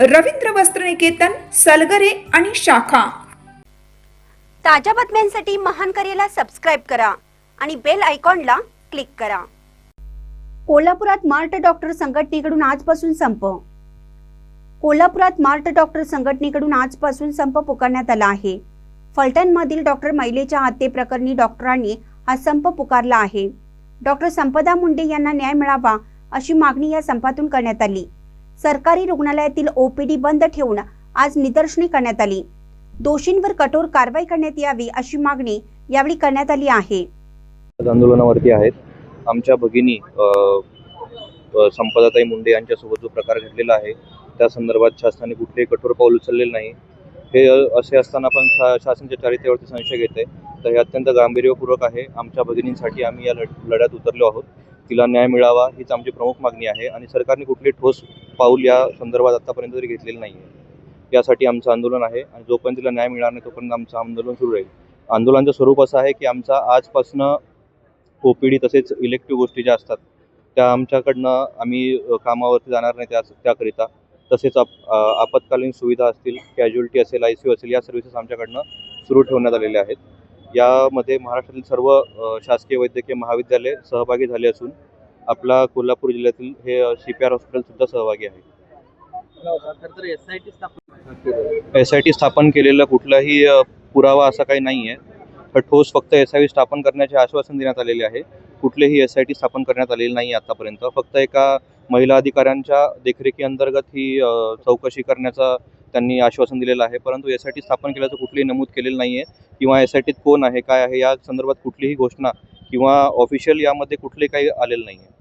रवींद्र वस्त्रनिकेतन सलगरे आणि शाखा. ताज्या बातम्यांसाठी महान करेला सबस्क्राईब करा आणि बेल आयकॉनला क्लिक करा. कोल्हापुरात मार्ट डॉक्टर संघटनेकडून आजपासून संप. कोल्हापुरात मार्ट डॉक्टर संघटनेकडून आजपासून संप पुकारण्यात आला आहे. फलटणमधील डॉक्टर महिलेच्या हत्येप्रकरणी डॉक्टरांनी हा संप पुकारला आहे. डॉक्टर संपदा मुंडे यांना न्याय मिळावा अशी मागणी या संपातून करण्यात आली. सरकारी रुग्णालयातील ओपीडी बंद ठेवून आज निदर्शने करण्यात आली. दोषींवर कठोर कारवाई करण्यात यावी अशी मागणी यावेळी करण्यात आली आहे. आंदोलनावरती आहेत. आमच्या भगिनी संपदाताई मुंडे यांच्यासोबत जो प्रकार घडलेला आहे त्या संदर्भात शासनाने कुठलेही कठोर पाऊल उचललेलं नाही. हे असे असताना पण शा शासनाच्या चारित्र्यावरती संशय घेते तर हे अत्यंत गांभीर्यपूर्वक आहे. आमच्या भगिनींसाठी आम्ही या लढ लढ्यात उतरलो आहोत. तिला न्याय मिळावा हीच आमची प्रमुख मागणी आहे आणि सरकारने कुठले ठोस पाऊल या संदर्भात आतापर्यंत तरी घेतलेलं नाही आहे यासाठी आमचं आंदोलन आहे आणि जोपर्यंत तिला न्याय मिळणार नाही तोपर्यंत आमचं आंदोलन सुरू राहील. आंदोलनाचं स्वरूप असं आहे की आमचा आजपासून ओ पी डी तसेच इलेक्टिव्ह गोष्टी ज्या असतात त्या आमच्याकडनं आम्ही कामावरती जाणार नाही त्या त्याकरिता. तसेच आप आपत्कालीन सुविधा असतील कॅज्युअलिटी असेल आय सी यू असेल या सर्व्हिसेस आमच्याकडनं सुरू ठेवण्यात आलेल्या आहेत. यामध्ये महाराष्ट्रातील सर्व शासकीय वैद्यकीय महाविद्यालय सहभागी झाले असून आपला कोल्हापूर जिल्ह्यातील हे सी पी आर हॉस्पिटलसुद्धा सहभागी आहे. एस आय टी स्थापन केलेला कुठलाही पुरावा असा काही नाही आहे तर ठोस फक्त एस आय टी स्थापन करण्याचे आश्वासन देण्यात आलेले आहे. कुठलेही एस आय टी स्थापन करण्यात आलेली नाही आतापर्यंत. फक्त एका महिला अधिकाऱ्यांच्या देखरेखी अंतर्गत ही चौकशी करण्याचा त्यांनी आश्वासन दिलेलं आहे. परंतु एस आय टी स्थापन केल्याचं कुठलेही नमूद केलेलं नाही आहे किंवा एस आय टीत कोण आहे काय आहे या संदर्भात कुठलीही घोषणा किंवा ऑफिशियल यामध्ये कुठले काही आलेलं नाही आहे